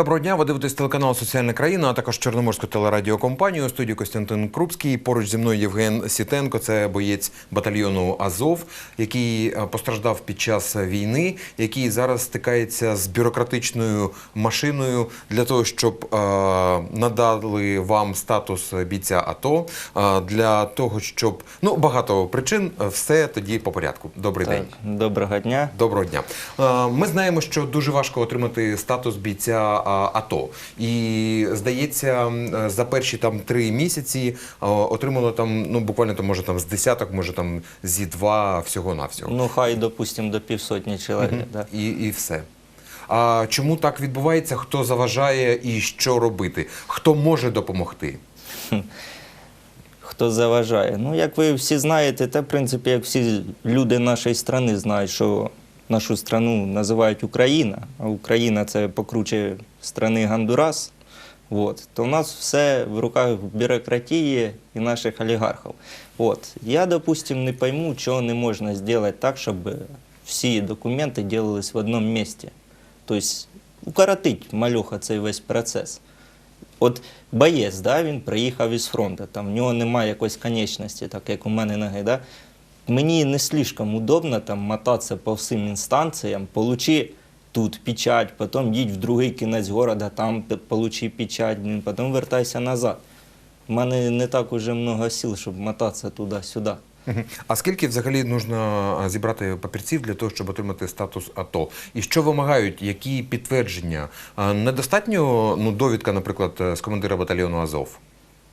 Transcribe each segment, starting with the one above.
Доброго дня, ви дивитесь телеканал Соціальна країна, а також Чорноморську телерадіокомпанію. У студії Костянтин Крупський. Поруч зі мною Євген Сітенко. Це боєць батальйону Азов, який е, постраждав під час війни, який зараз стикається з бюрократичною машиною для того, щоб е, надали вам статус бійця АТО, е, для того, щоб ну багато причин, е, все тоді по порядку. Добрий день. Доброго дня. Доброго дня. Е, Ми знаємо, що дуже важко отримати статус бійця АТО. І здається, е, за перші там три місяці е, отримало там, ну буквально там може там з десяток, може там зі два всього навсього. Ну, хай, допустим, до півсотні чоловік. Да. І, і все. А чому так відбувається? Хто заважає і що робити? Хто може допомогти? Хто заважає? Ну, як ви всі знаєте, та в принципі, як всі люди нашої країни знають, що нашу страну називають Україна, а Україна це покруче страни Гондурас. Вот. То в нас все в руках бюрократії і наших олігархів. От. Я, допустим, не пойму, чого не можна зробити так, щоб всі документи делались в одному місці. Тобто укоротить малюха цей весь процес. От боєць, да, він приїхав із фронту, там в нього немає якоїсь конечності, так як у мене ноги. Да? Мені не слишком удобно там мотатися по всім інстанціям, получи тут печать, потім їдь в другий кінець города, там получи печать, потім вертайся назад. У мене не так уже много сил, щоб мотатися туди-сюди. А скільки взагалі е, зібрати папірців для того, щоб отримати статус АТО? І що вимагають? Які підтвердження? Недостатньо ну, довідка, наприклад, е, з командира батальйону Азов.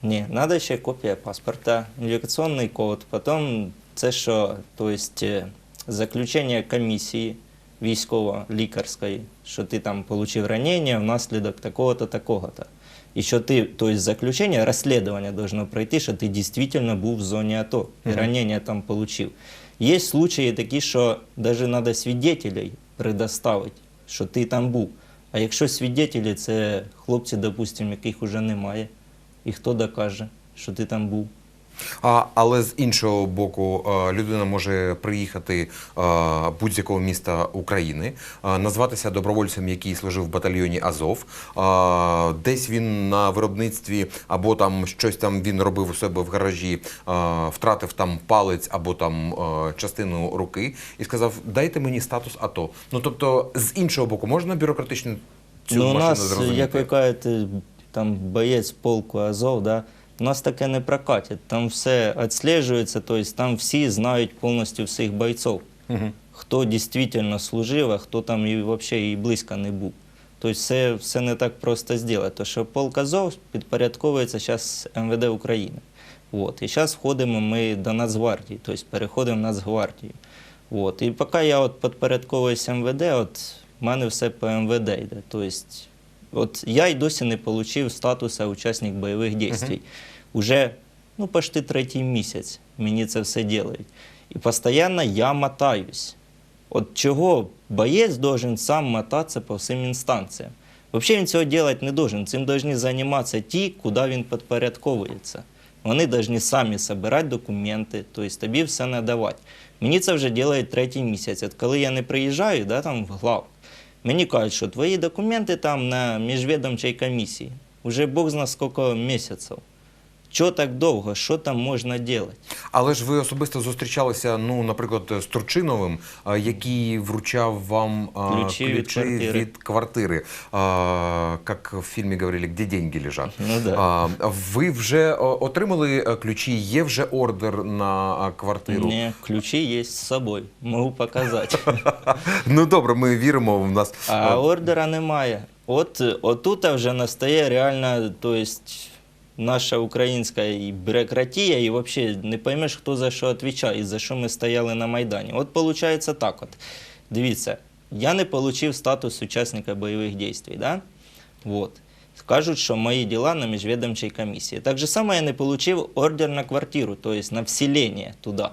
Ні, треба ще копія паспорта, ідентифікаційний код, потім це що, то есть, е, заключення комісії військово-лікарської, що ти там отримав ранення внаслідок такого-то, такого-то. І що ти, то есть заключення, розслідування должно пройти, що ти дійсно був в зоні АТО і ранення там отримав. Є случаї такі, що навіть треба свідетелей предоставити, що ти там був. А якщо свідетелі це хлопці, допустимо, яких вже немає, і хто докаже, що ти там був? А, але з іншого боку, е, людина може приїхати е, будь-з якого міста України, е, назватися добровольцем, який служив в батальйоні Азов. Десь він на виробництві або там щось там він робив у себе в гаражі, втратив там палець або там частину руки і сказав: Дайте мені статус АТО. Ну тобто, з іншого боку, можна бюрократично цю ну, у машину нас, зрозуміти? як ви кажете, там боєць полку Азов, да? У нас таке не прокатить. Там все відслежується, тобто там всі знають повністю всіх бойців. Хто дійсно служив, а хто там і взагалі і близько не був. Тобто все, все не так просто зробити. То що полк Азов підпорядковується зараз МВД України. От. І зараз входимо ми до Нацгвардії, тобто переходимо в Нацгвардію. От. І поки я от підпорядковуюсь МВД, от в мене все по МВД йде. Тобто, от я й досі не отримав статусу учасник бойових дій. Уже ну, почти третій місяць мені це все роблять. І постійно я мотаюсь. От чого боєць должен сам мотатися по всім інстанціям? Взагалі він цього робити не должен. Цим повинні займатися ті, куди він підпорядковується. Вони повинні самі збирати документи, тобто тобі все надавати. Мені це вже роблять третій місяць. От коли я не приїжджаю, да, там в глав, мені кажуть, що твої документи там на міжвідомчій комісії. Уже Бог зна скільки місяців. Чого так довго? Що там можна робити? Але ж ви особисто зустрічалися, ну, наприклад, з Турчиновим, який вручав вам а, Ключі від квартири. від квартири. А, Як в фільмі говорили, де деньги лежать. Ну да. А, ви вже отримали ключі, є вже ордер на квартиру. Ні, ключі є з собою, можу показати. Ну добре, ми віримо в нас. А ордера немає. От отут вже настає реальна, то есть, наша українська і бюрократія, і взагалі не поймеш, хто за що відповідає, і за що ми стояли на Майдані. От виходить так. От. Дивіться, я не отримав статус учасника бойових дій. Да? Вот. Кажуть, що мої діла на міжвідомчій комісії. Так же само я не отримав ордер на квартиру, тобто на вселення туди.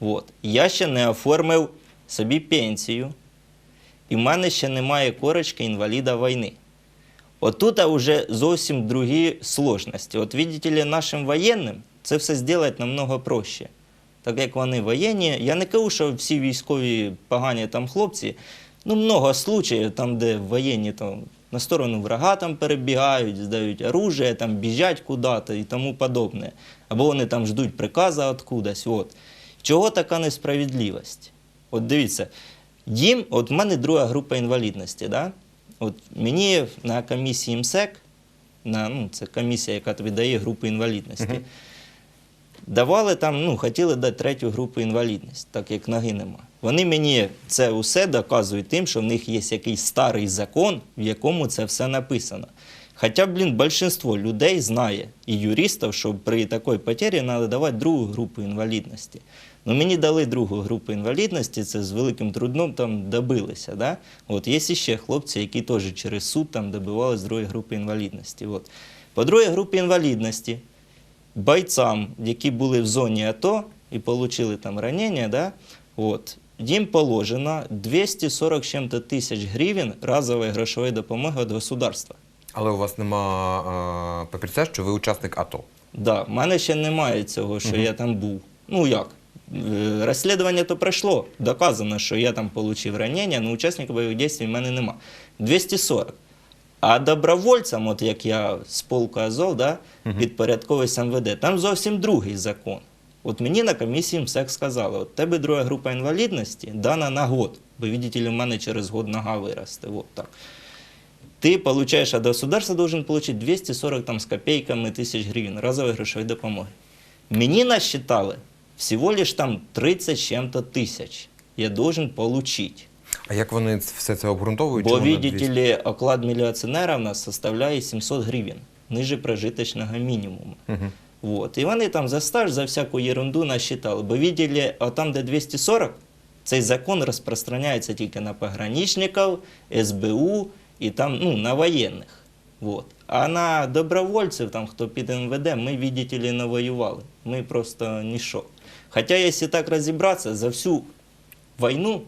Вот. Я ще не оформив собі пенсію, і в мене ще немає корочки інваліда війни. Отут вже зовсім другі сложності. От видите ли, нашим воєнним це все зробити намного проще. Так як вони воєнні, я не кажу, що всі військові погані там хлопці. Ну, много случаїв, там, де воєнні там на сторону врага там перебігають, здають оружие, там біжать куди-то і тому подобне. Або вони там ждуть приказу откудись. От. Чого така несправедливість? От дивіться, їм, от в мене друга група інвалідності, да? От мені на комісії МСЕК, на, ну, це комісія, яка тобі дає групу інвалідності, давали там, ну, хотіли дати третю групу інвалідності, так як ноги нема. Вони мені це усе доказують тим, що в них є якийсь старий закон, в якому це все написано. Хоча, блін, більшинство людей знає і юристів, що при такій потері треба давати другу групу інвалідності. Ну, мені дали другу групу інвалідності, це з великим трудом там добилися. Да? От є ще хлопці, які теж через суд там добивались другої групи інвалідності. От. По другій групі інвалідності бойцям, які були в зоні АТО і отримали там ранення, да, от, їм положено 240 з чим-то тисяч гривень разової грошової допомоги від государства. Але у вас нема е, папірця, що ви учасник АТО. Да, в мене ще немає цього, що я там був. Ну як? Е, Розслідування то пройшло. Доказано, що я там отримав ранення, але учасників бойових дій в мене нема. 240. А добровольцям, от як я з полку Азов, да, підпорядковуюсь МВД, там зовсім другий закон. От мені на комісії МСЕК сказали, от тебе друга група інвалідності дана на год, бо, видите в мене через год нога виросте. От так Ты получаешь от государства должен получить 240 там, с копейками тысяч гривен разовой грошовой допомоги. Мені насчитали всего лишь там 30 с чем-то тысяч. Я должен получить. А як вони ц- все це обґрунтовують? Бо, Чому на видите 200? ли, оклад міліціонера в нас составляє 700 гривень, ниже прожиточного мінімуму. Мгм. Вот. І вони там за стаж, за всяку ерунду насчитали. Бо видели, а там, де 240, цей закон розпространяється тільки на пограничників, СБУ і там, ну, на воєнних. Вот. А на добровольців, там, хто під МВД, ми, видите ли, не воювали. Ми просто ніщо. Хоча, якщо так розібратися, за всю війну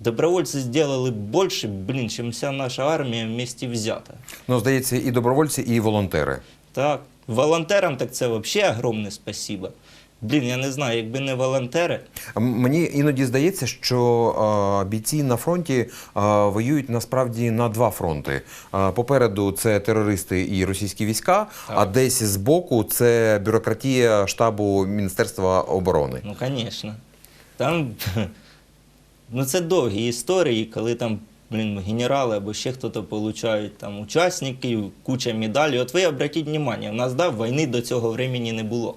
добровольці зробили більше, блін, чим вся наша армія вместе взята. Ну, здається, і добровольці, і волонтери. Так. Волонтерам так це взагалі огромне спасибо. Блін, я не знаю, якби не волонтери. Мені іноді здається, що е, бійці на фронті е, воюють насправді на два фронти. Е, попереду це терористи і російські війська, а десь збоку це бюрократія штабу Міністерства оборони. Ну, звісно. Там ну, це довгі історії, коли там блін, генерали або ще хтось получають там учасників, куча медалей. От ви обратіть увагу, у нас да, війни до цього времени не було.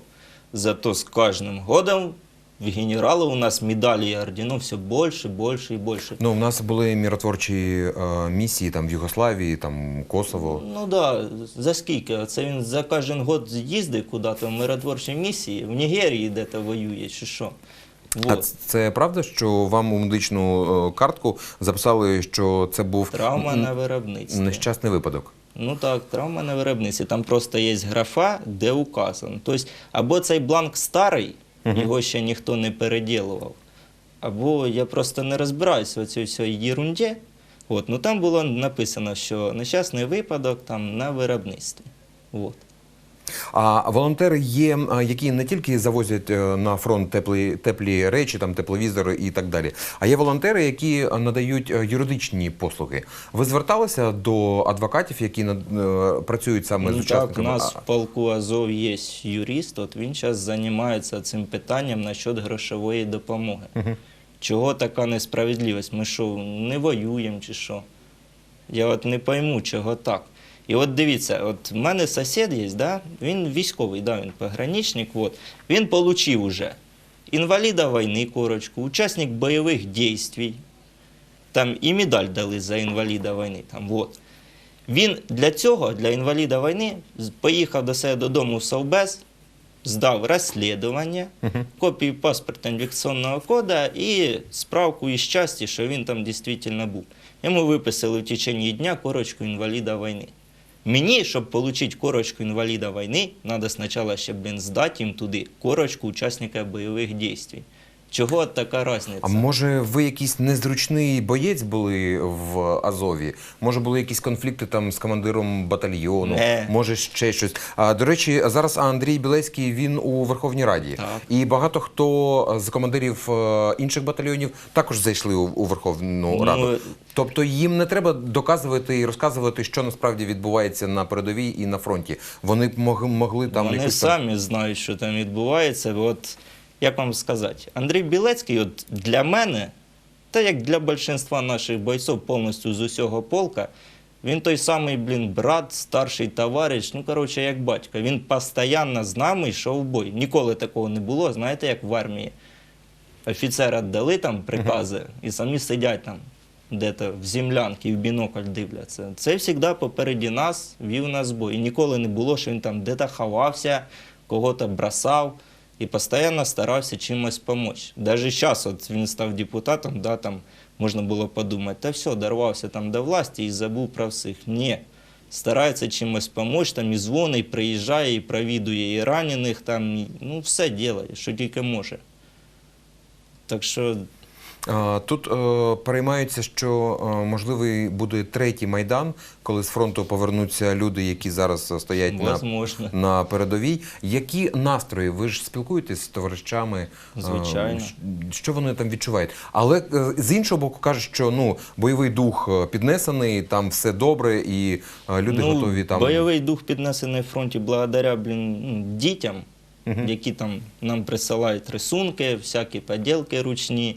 Зато з кожним годом в генерали у нас медалі і орденів все більше, більше і більше. Ну, у нас були міротворчі е, місії там в Югославії, там Косово. Ну так, да, за скільки? Це він за кожен год їздить куди-то в миротворчі місії, в Нігерії де-то воює, чи що. Вот. ц- це правда, що вам у медичну е, картку записали, що це був Травма на виробництві. нещасний випадок? Ну так, травма на виробництві. Там просто є графа, де указано. Тобто, або цей бланк старий, його ще ніхто не переділував, або я просто не розбираюся в цій всій єрунді. От, ну там було написано, що нещасний випадок там на виробництві. От. А волонтери є, які не тільки завозять е, на фронт теплі, теплі речі, там тепловізори і так далі, а є волонтери, які надають е, юридичні послуги. Ви зверталися до адвокатів, які над- е, працюють саме з Ну, так, у нас в полку Азов є юрист, от він зараз займається цим питанням насчет грошової допомоги. Чого така несправедливість? Ми що, не воюємо чи що? Я от не пойму, чого так. І от дивіться, от в мене сусід є, да? він військовий, да, він пограничник, от. він отримав уже інваліда війни корочку, учасник бойових дій, там і медаль дали за інваліда війни. Там, от. Він для цього, для інваліда війни, поїхав до себе додому в Совбез, здав розслідування, копію паспорта інвекційного кода і справку із часті, що він там дійсно був. Йому виписали в течение дня корочку інваліда війни. Мені, щоб отримати корочку інваліда війни, треба спочатку ще блін, здати їм туди корочку учасника бойових дій. Чого така різниця? А може, ви якийсь незручний боєць були в Азові? Може, були якісь конфлікти там з командиром батальйону? Не. Може, ще щось. А до речі, зараз Андрій Білецький він у Верховній Раді. Так. І багато хто з командирів е, інших батальйонів також зайшли у, у Верховну Ну, Раду. Тобто їм не треба доказувати і розказувати, що насправді відбувається на передовій і на фронті. Вони б могли там Вони якусь там- самі знають, що там відбувається. От як вам сказати, Андрій Білецький, от для мене, та як для більшинства наших бойців повністю з усього полка, він той самий, блін, брат, старший товариш, ну коротше, як батько. Він постійно з нами йшов в бой. Ніколи такого не було, знаєте, як в армії. Офіцера дали там прикази і самі сидять там де-то в землянці, в бінокль дивляться. Це завжди попереді нас вів нас бой. І ніколи не було, що він там де-то ховався, кого-то бросав і постійно старався чимось допомогти. Навіть зараз от він став депутатом, да, там можна було подумати, та все, дорвався там до власті і забув про всіх. Ні. Старається чимось допомогти, там і дзвонить, і приїжджає, і провідує і ранених, там, ну все робить, що тільки може. Так що Тут е, переймаються, що е, можливий буде третій майдан, коли з фронту повернуться люди, які зараз е, стоять на, Возможно. на передовій. Які настрої? Ви ж спілкуєтесь з товаришами? Звичайно. Що вони там відчувають? Але з іншого боку кажуть, що ну бойовий дух піднесений, там все добре, і люди ну, готові там. Бойовий дух піднесений в фронті благодаря блін, ну, дітям, які там нам присилають рисунки, всякі поділки ручні.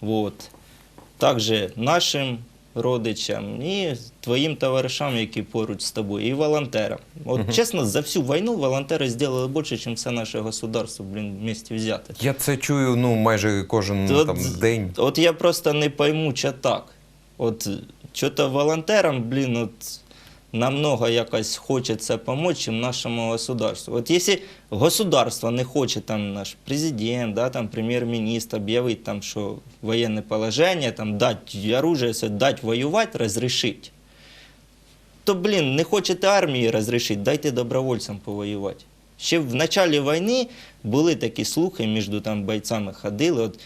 Вот. Також нашим родичам і твоїм товаришам, які поруч з тобою, і волонтерам. От чесно, за всю війну волонтери зробили більше, ніж все наше государство, блін, вместе взяте. Я це чую ну майже кожен От- там день. От я просто не пойму, що так. От що-то волонтерам, блін, от намного якось хочеться допомогти, нашому государству. От якщо государство не хоче, там наш президент, да, там прем'єр-міністр об'явити, там, що воєнне положення, там, дати оружие, все, дати воювати, розрішити, то, блін, не хочете армії розрішити, дайте добровольцям повоювати. Ще в началі війни були такі слухи, між там бойцями ходили. От,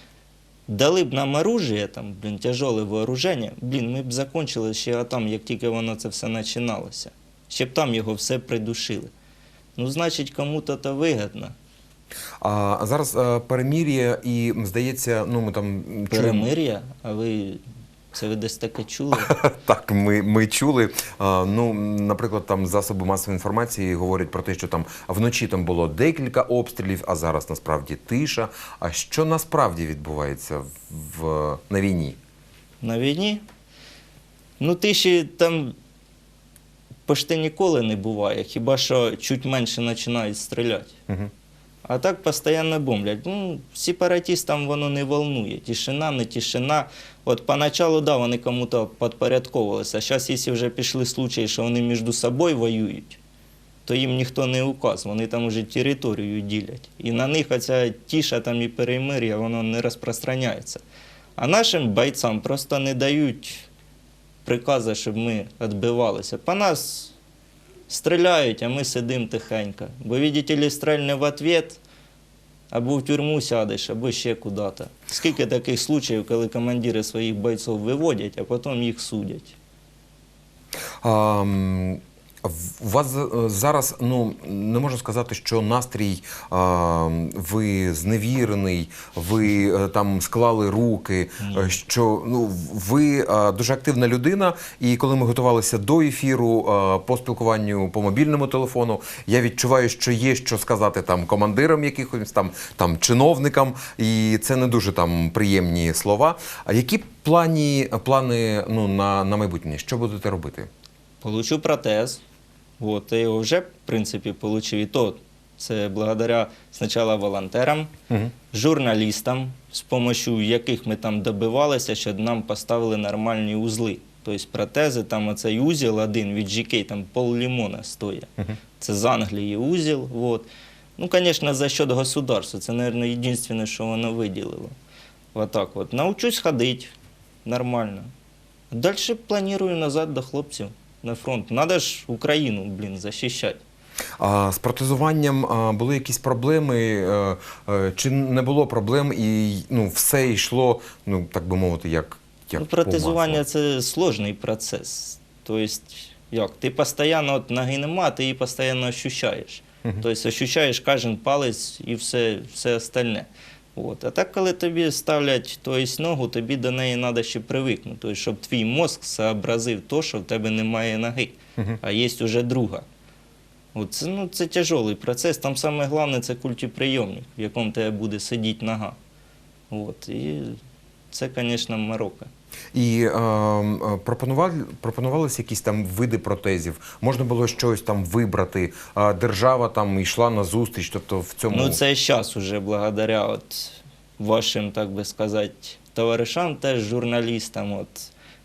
дали б нам оружие, там, блін, тяжеле вооруження, блін, ми б закончили ще там, як тільки воно це все починалося. Ще б там його все придушили. Ну, значить, кому-то то вигідно. А зараз е, перемір'я, і здається, ну ми там. Перемир'я, а ви це ви десь таке чули? Так, ми, ми чули. А, ну, наприклад, там засоби масової інформації говорять про те, що там вночі там було декілька обстрілів, а зараз насправді тиша. А що насправді відбувається в, на війні? На війні? Ну, тиші там почти ніколи не буває, хіба що чуть менше починають стріляти. Угу. А так постійно бомблять. Ну, сепаратистам воно не волнує. Тишина, не тишина. От поначалу, да, вони кому-то підпорядковувалися. А зараз, якщо вже пішли случаї, що вони між собою воюють, то їм ніхто не указ, вони там уже територію ділять. І на них оця тіша там і перемир'я, воно не розпространяється. А нашим бойцям просто не дають прикази, щоб ми відбивалися. По нас стріляють, а ми сидимо тихенько. Бо, видите ли, стрельне в ответ, або в тюрму сядеш, або ще куди-то. Скільки таких случаїв, коли командири своїх бойців виводять, а потім їх судять. В- у вас зараз ну не можна сказати, що настрій а, ви зневірений, ви е, там склали руки. е, Що ну ви а, дуже активна людина. І коли ми готувалися до ефіру а, по спілкуванню по мобільному телефону, я відчуваю, що є що сказати там командирам якихось там, там чиновникам, і це не дуже там приємні слова. А які плані плани ну на, на майбутнє? Що будете робити? Получу протез. От, я його вже, в принципі, получив. І то це благодаря спочатку волонтерам, Угу. журналістам, з допомогою яких ми там добивалися, щоб нам поставили нормальні узли. Тобто протези, там оцей узіл один від GK, там пол лимона стоїть. Це з Англії узіл. Вот. Ну, звісно, за счет государства. Це, мабуть, єдине, що воно виділило. Отак от. Научусь ходити нормально. Далі планую назад до хлопців на фронт. Надо ж Україну, блін, захищати. А з протезуванням а, були якісь проблеми, е, е, чи не було проблем, і ну, все йшло, ну так би мовити, як, як Ну, по протезування маслу? це сложний процес. Тобто, як, ти постійно от ноги нема, ти її постійно ощущаєш. Тобто ощущаєш кожен палець і все, все остальне. От. А так, коли тобі ставлять тобто, ногу, тобі до неї треба ще привикнути. Тобто, щоб твій мозк зобразив те, що в тебе немає ноги, а є вже друга. От, це, ну, це тяжелий процес. Там саме головне це культіприйомник, в якому тебе буде сидіти нога. От. І це, звісно, морока. І е, е, пропонували, пропонувалися якісь там види протезів. Можна було щось там вибрати. А держава там йшла на зустріч, тобто в цьому Ну, це зараз уже благодаря от вашим, так би сказати, товаришам, теж журналістам. От,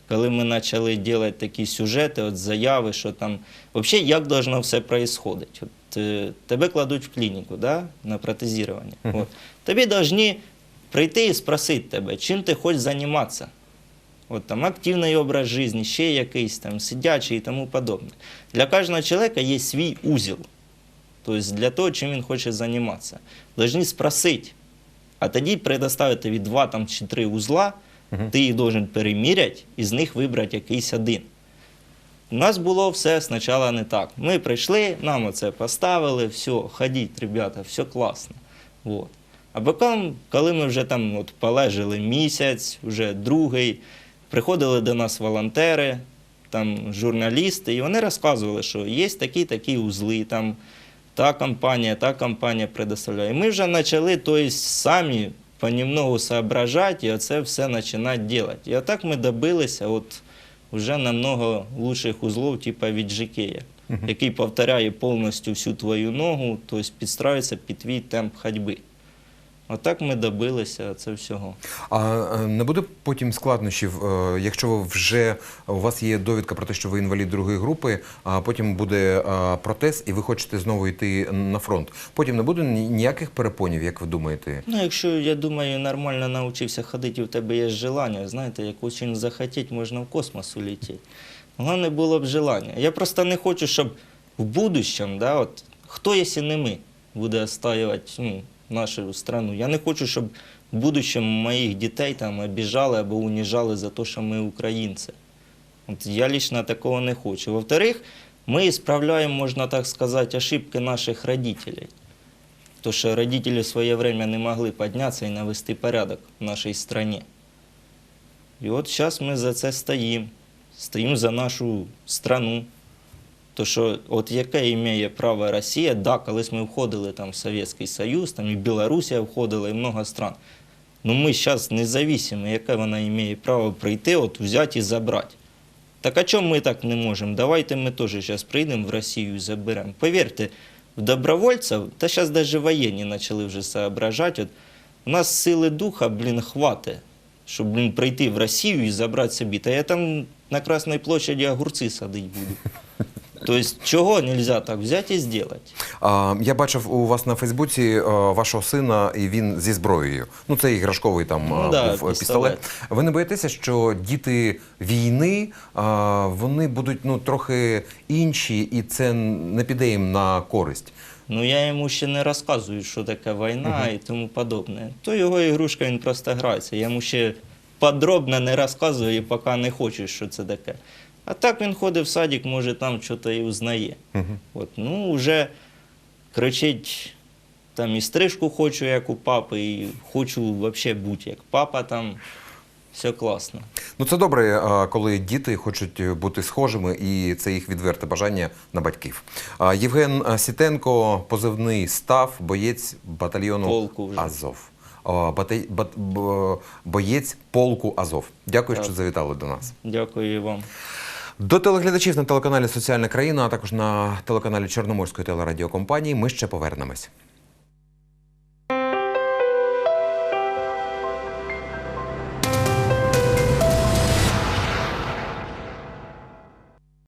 коли ми почали робити такі сюжети, от заяви, що там. Взагалі, як должно все происходить? От, е, тебе кладуть в клініку да, на протезування. От. Тобі повинні прийти і спросити тебе, чим ти хочеш займатися. От там активний образ життя, ще якийсь там сидячий і тому подобне. Для кожного чоловіка є свій узіл. Тобто для того, чим він хоче займатися. Должны спросити. А тоді предоставити тобі два там, чи три узла, ти їх должен переміряти і з них вибрати якийсь один. У нас було все спочатку не так. Ми прийшли, нам оце поставили, все, ходіть, ребята, все класно. Вот. А потім, коли ми вже там от полежали місяць, вже другий, приходили до нас волонтери, там журналісти, і вони розказували, що є такі-такі узли, там та компанія, та компанія предоставляє. І ми вже почали тобто, самі понемногу соображати і оце все починати робити. І отак ми добилися от, вже намного лучших узлов, типу від Жикея, який повторяє повністю всю твою ногу, тобто підстраюється під твій темп ходьби. Отак ми добилися це всього. А е, не буде потім складнощів, е, якщо ви вже у вас є довідка про те, що ви інвалід другої групи, а потім буде е, протез, і ви хочете знову йти на фронт. Потім не буде ніяких перепонів, як ви думаєте? Ну, якщо, я думаю, нормально навчився ходити, у тебе є желання, знаєте, як очень захотіти, можна в космос улетіти. Головне було б желання. Я просто не хочу, щоб в будущем, да, от, хто, якщо не ми, буде відстоювати ну, нашу страну. Я не хочу, щоб в будущем моїх дітей там обіжали або уніжали за те, що ми українці. От я лично такого не хочу. Во-вторых, ми ісправляємо, можна так сказати, ошибки наших родителей. То, что родители в свое время не могли подняться и навести порядок в нашей стране. И вот сейчас мы за це стоїм. Стоїм за нашу страну. То, що от яке імеє право Росія, да, колись ми входили там в Совєтський Союз, там і Білорусія входила, і много стран. Ну ми зараз независимі, яке вона має право прийти, от взяти і забрати. Так а чому ми так не можемо? Давайте ми теж зараз прийдемо в Росію і заберемо. Повірте, в добровольців, та зараз навіть воєнні почали вже соображати. От, у нас сили духа, блін, хватить, щоб блін, прийти в Росію і забрати собі. Та я там на Красній площаді огурці садити буду. Тобто, чого не можна так взяти і зробити? А, я бачив у вас на Фейсбуці е, вашого сина, і він зі зброєю. Ну, це іграшковий там Ну е, да, був е, пістолет. пістолет. Ви не боїтеся, що діти війни а, вони будуть ну трохи інші, і це не піде їм на користь. Ну я йому ще не розказую, що таке війна і тому подобне. То його ігрушка він просто грається. Я йому ще подробно не розказую, поки не хочу, що це таке. А так він ходить в садик, може там щось і узнає. От, ну, вже кричить, там і стрижку хочу, як у папи, і хочу взагалі бути як папа там. Все класно. Ну це добре, коли діти хочуть бути схожими, і це їх відверте бажання на батьків. Євген Сітенко, позивний став, боєць батальйону Полку вже. Азов. А, бата- бат- б- боєць полку Азов. Дякую, Так. що завітали до нас. Дякую вам. До телеглядачів на телеканалі Соціальна країна, а також на телеканалі Чорноморської телерадіокомпанії. Ми ще повернемось.